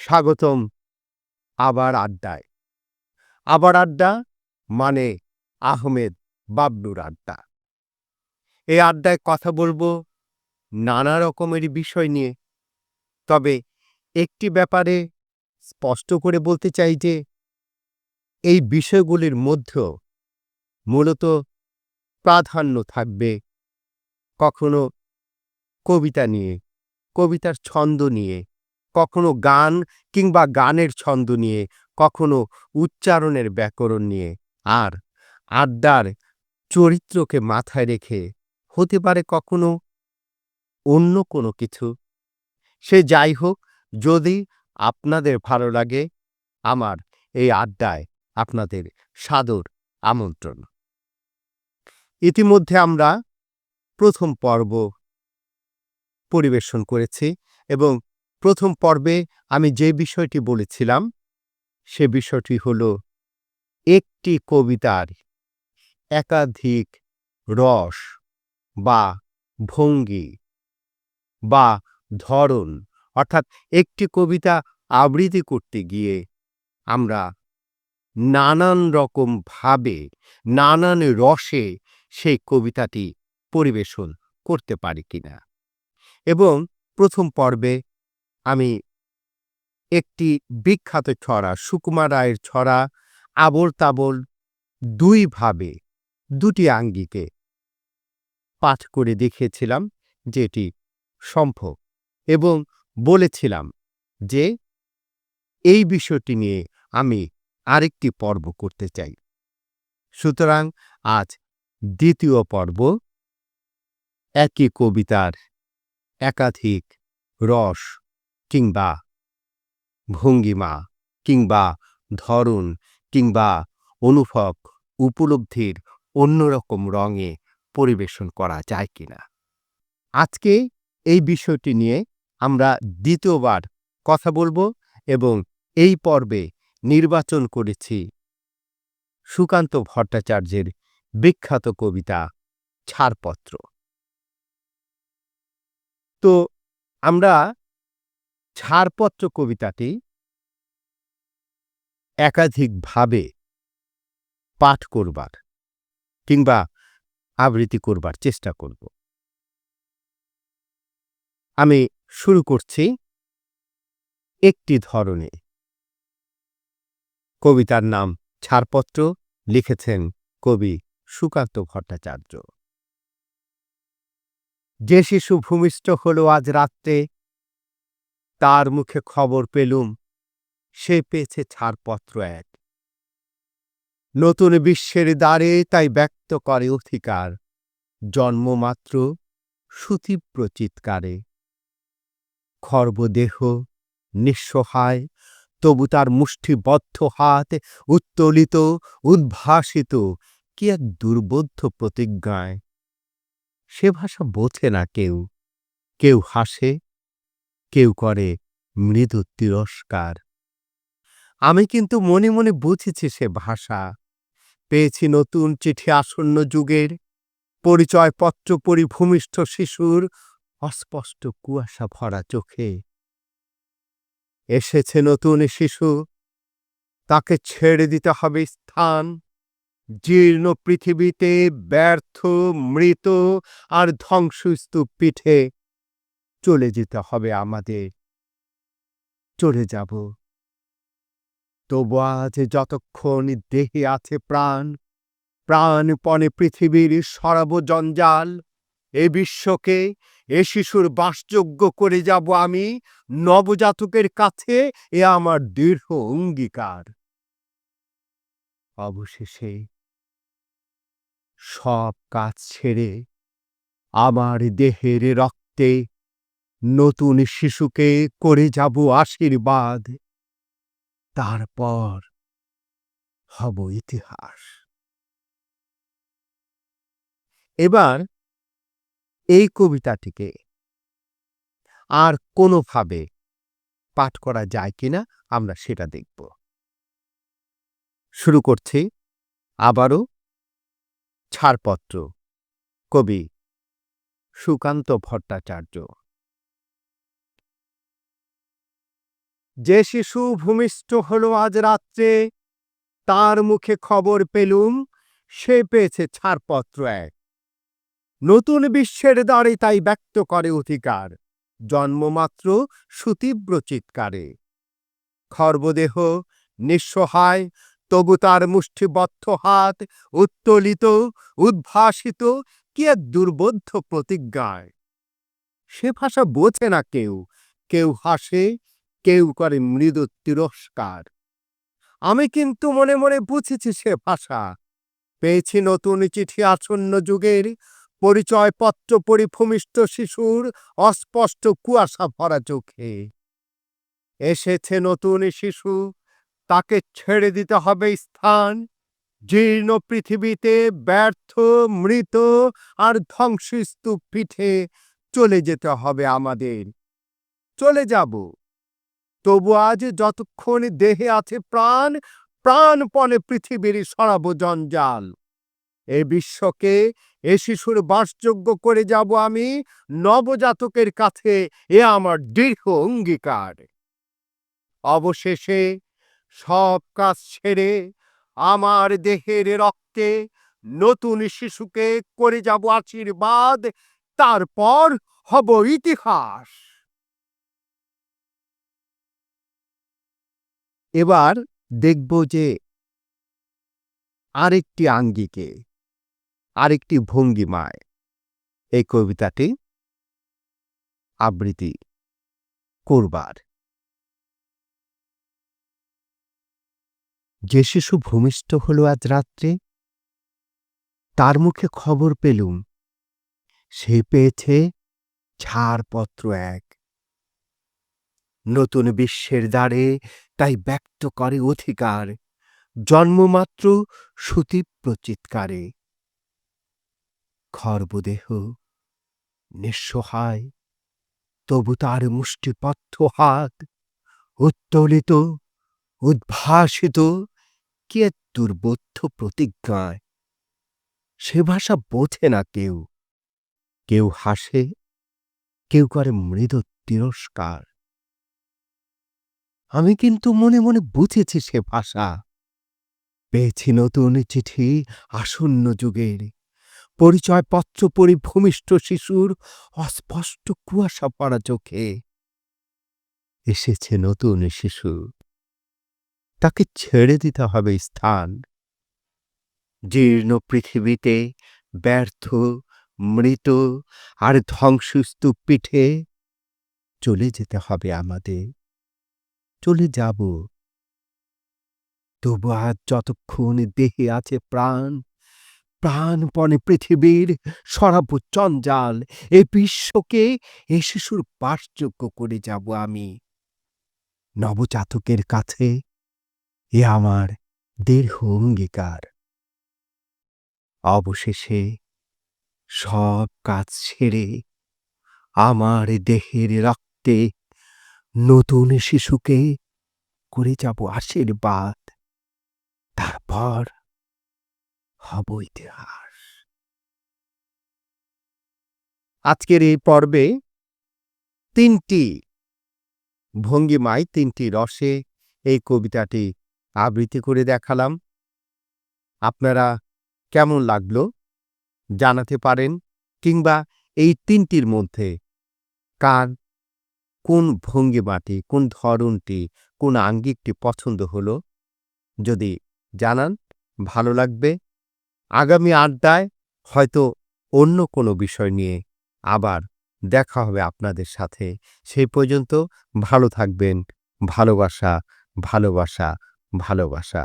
স্বাগতম আবার আড্ডায়। আবার আড্ডা মানে আহমেদ বাবলুর আড্ডা। এই আড্ডায় কথা বলব নানা রকমের বিষয় নিয়ে। তবে একটি ব্যাপারে স্পষ্ট করে বলতে চাই যে, এই বিষয়গুলির মধ্যেও মূলত প্রাধান্য থাকবে কখনো কবিতা নিয়ে, কবিতার ছন্দ নিয়ে কখনো গান কিংবা গানের ছন্দ নিয়ে, কখনো উচ্চারণের ব্যাকরণ নিয়ে। আর আড্ডার চরিত্রকে মাথায় রেখে হতে পারে কখনো অন্য কোনো কিছু। সে যাই হোক, যদি আপনাদের ভালো লাগে, আমার এই আড্ডায় আপনাদের সাদর আমন্ত্রণ। ইতিমধ্যে আমরা প্রথম পর্ব পরিবেশন করেছি এবং প্রথম পর্বে আমি যে বিষয়টি বলেছিলাম, সে বিষয়টি হল একটি কবিতার একাধিক রস বা ভঙ্গি বা ধরন, অর্থাৎ একটি কবিতা আবৃত্তি করতে গিয়ে আমরা নানান রকম ভাবে, নানান রসে সেই কবিতাটি পরিবেশন করতে পারি কিনা। এবং প্রথম পর্বে আমি একটি বিখ্যাত ছড়া, সুকুমার রায়ের ছড়া আবল তাবল দুইভাবে দুটি আঙ্গিকে পাঠ করে দেখিয়েছিলাম যে এটি সম্ভব এবং বলেছিলাম যে এই বিষয়টি নিয়ে আমি আরেকটি পর্ব করতে চাই। সুতরাং আজ দ্বিতীয় পর্ব একই কবিতার একাধিক রস কিংবা ভঙ্গিমা কিংবা ধরন কিংবা অনুভব উপলব্ধির অন্যরকম রঙে পরিবেশন করা যায় কিনা। আজকে এই বিষয়টি নিয়ে আমরা দ্বিতীয়বার কথা বলব এবং এই পর্বে নির্বাচন করেছি সুকান্ত ভট্টাচার্যের বিখ্যাত কবিতা ছাড়পত্র। তো আমরা ছাড়পত্র কবিতাটি একাধিকভাবে পাঠ করবার কিংবা আবৃত্তি করবার চেষ্টা করব। আমি শুরু করছি একটি ধরনে। কবিতার নাম ছাড়পত্র, লিখেছেন কবি সুকান্ত ভট্টাচার্য। যে শিশু ভূমিষ্ঠ হল আজ রাত্রে তার মুখে খবর পেলুম, সে পেয়েছে ছাড়পত্র এক। নতুন বিশ্বের দ্বারে তাই ব্যক্ত করে অধিকার জন্মমাত্র সুতীব্র চিৎকারে। খর্বদেহ নিঃসহায়, তবু তার মুষ্টিবদ্ধ হাত উত্তোলিত, উদ্ভাসিত, কি এক দুর্বোধ্য প্রতিজ্ঞায়। সে ভাষা বোঝে না কেউ কেউ হাসে কেউ করে মৃদু তিরস্কার। আমি কিন্তু মনে মনে বুঝেছি সে ভাষা। পেয়েছি নতুন চিঠি আসন্ন যুগের পরিচয়পত্র পরিভূমিষ্ঠ শিশুর অস্পষ্ট কুয়াশা ভরা চোখে। এসেছে নতুন শিশু। তাকে ছেড়ে দিতে হবে স্থান। জীর্ণ পৃথিবীতে ব্যর্থ, মৃত আর ধ্বংসস্তূপ পিঠে। চলে যেতে হবে আমাদের। চলে যাব। তবু আজ যতক্ষণ দেহে আছে প্রাণ, প্রাণপণে পৃথিবীর সরাব জঞ্জাল এ বিশ্বকে, এ শিশুর বাসযোগ্য করে যাব আমি, নবজাতকের কাছে এ আমার দৃঢ় অঙ্গীকার। অবশেষে সব কাজ ছেড়ে আমার দেহের রক্তে নতুন শিশুকে করে যাব আশীর্বাদ। তারপর হব ইতিহাস। এবার এই কবিতাটিকে আর কোনোভাবে পাঠ করা যায় কিনা আমরা সেটা দেখব। শুরু করছি আবারও ছাড়পত্র, কবি সুকান্ত ভট্টাচার্য। যে শিশু ভূমিষ্ঠ হলো আজ রাত্রে, তার মুখে খবর পেলুম, সে পেয়েছে ছাড়পত্র এক। নতুন বিশ্বের দ্বারে তাই ব্যক্ত করে অধিকার জন্মমাত্র সুতীব্র চিৎকারে। খর্বদেহ নিঃসহায় তবু তার মুষ্টিবদ্ধ হাত উত্তোলিত, উদ্ভাসিত, কি এক দুর্বোধ্য প্রতিজ্ঞায়। সে ভাষা বোঝে না কেউ কেউ হাসে কেউ করে মৃদু তিরস্কার। আমি কিন্তু মনে মনে বুঝেছি সে ভাষা। পেয়েছি নতুন চিঠি আসন্ন যুগের পরিচয়পত্র পরিভূমিষ্ঠ শিশুর অস্পষ্ট কুয়াশা ভরা চোখে। এসেছে নতুন শিশু, তাকে ছেড়ে দিতে হবে স্থান। জীর্ণ পৃথিবীতে ব্যর্থ, মৃত আর ধ্বংসস্তূপ পিঠে চলে যেতে হবে আমাদের। চলে যাব। তবু আজ যতক্ষণ দেহে আছে প্রাণ, প্রাণপণে পৃথিবীর সরাব জঞ্জাল। এ বিশ্বকে, এ শিশুর বাসযোগ্য করে যাব আমি, নবজাতকের কাছে এ আমার দৃঢ় অঙ্গীকার। অবশেষে সব কাজ ছেড়ে আমার দেহের রক্তে নতুন শিশুকে করে যাব আশীর্বাদ, তারপর হব ইতিহাস। এবার দেখব যে আরেকটি আঙ্গিকে, আরেকটি ভঙ্গিমায় এই কবিতাটি আবৃত্তি করবার। যে শিশু ভূমিষ্ঠ হলো আজ রাত্রে, তার মুখে খবর পেলুম, সে পেয়েছে ছাড়পত্র এক। নতুন বিশ্বের দ্বারে তাই ব্যক্ত করে অধিকার। জন্মমাত্র সুতীব্র চিৎকারে খর্বদেহ নিঃসহায়, তবু তার মুষ্টিপথ হাত উত্তোলিত, উদ্ভাসিত, কি দুর্বোধ্য প্রতিজ্ঞায়? সে ভাষা বোঝে না কেউ। কেউ হাসে, কেউ করে মৃদু তিরস্কার। আমি কিন্তু মনে মনে বুঝেছি সে ভাষা। পেয়েছি নতুন চিঠি আসন্ন যুগের। পরিচয়পত্র পরিভূমিষ্ঠ শিশুর অস্পষ্ট কুয়াশা পড়া চোখে। এসেছে নতুন শিশু। তাকে ছেড়ে দিতে হবে স্থান। জীর্ণ পৃথিবীতে ব্যর্থ, মৃত আর ধ্বংসস্তূপ পিঠে চলে যেতে হবে আমাদের। চলে যাব। তবু আজ যতক্ষণ দেহে আছে প্রাণ, প্রাণপণে পৃথিবীর সরাব চঞ্জাল, এ বিশ্বকে, এ শিশুর বাসযোগ্য করে যাব আমি। নবজাতকের কাছে এ আমার দীর্ঘ অঙ্গীকার। অবশেষে সব কাজ ছেড়ে আমার দেহের রক্তে নতুন শিশুকে করে যাব আশীর্বাদ। তারপর হব ইতিহাস। আজকের এই পর্বে তিনটি ভঙ্গিমায়, তিনটি রসে এই কবিতাটি আবৃত্তি করে দেখালাম। আপনারা কেমন লাগল জানাতে পারেন কিংবা এই তিনটির মধ্যে কার কোন ভঙ্গিমাটি, কোন ধরনটি, কোন আঙ্গিকটি পছন্দ হলো? যদি জানান, ভালো লাগবে। আগামী আড্ডায় হয়তো অন্য কোনো বিষয় নিয়ে আবার দেখা হবে আপনাদের সাথে। সেই পর্যন্ত ভালো থাকবেন। ভালোবাসা ভালোবাসা ভালোবাসা।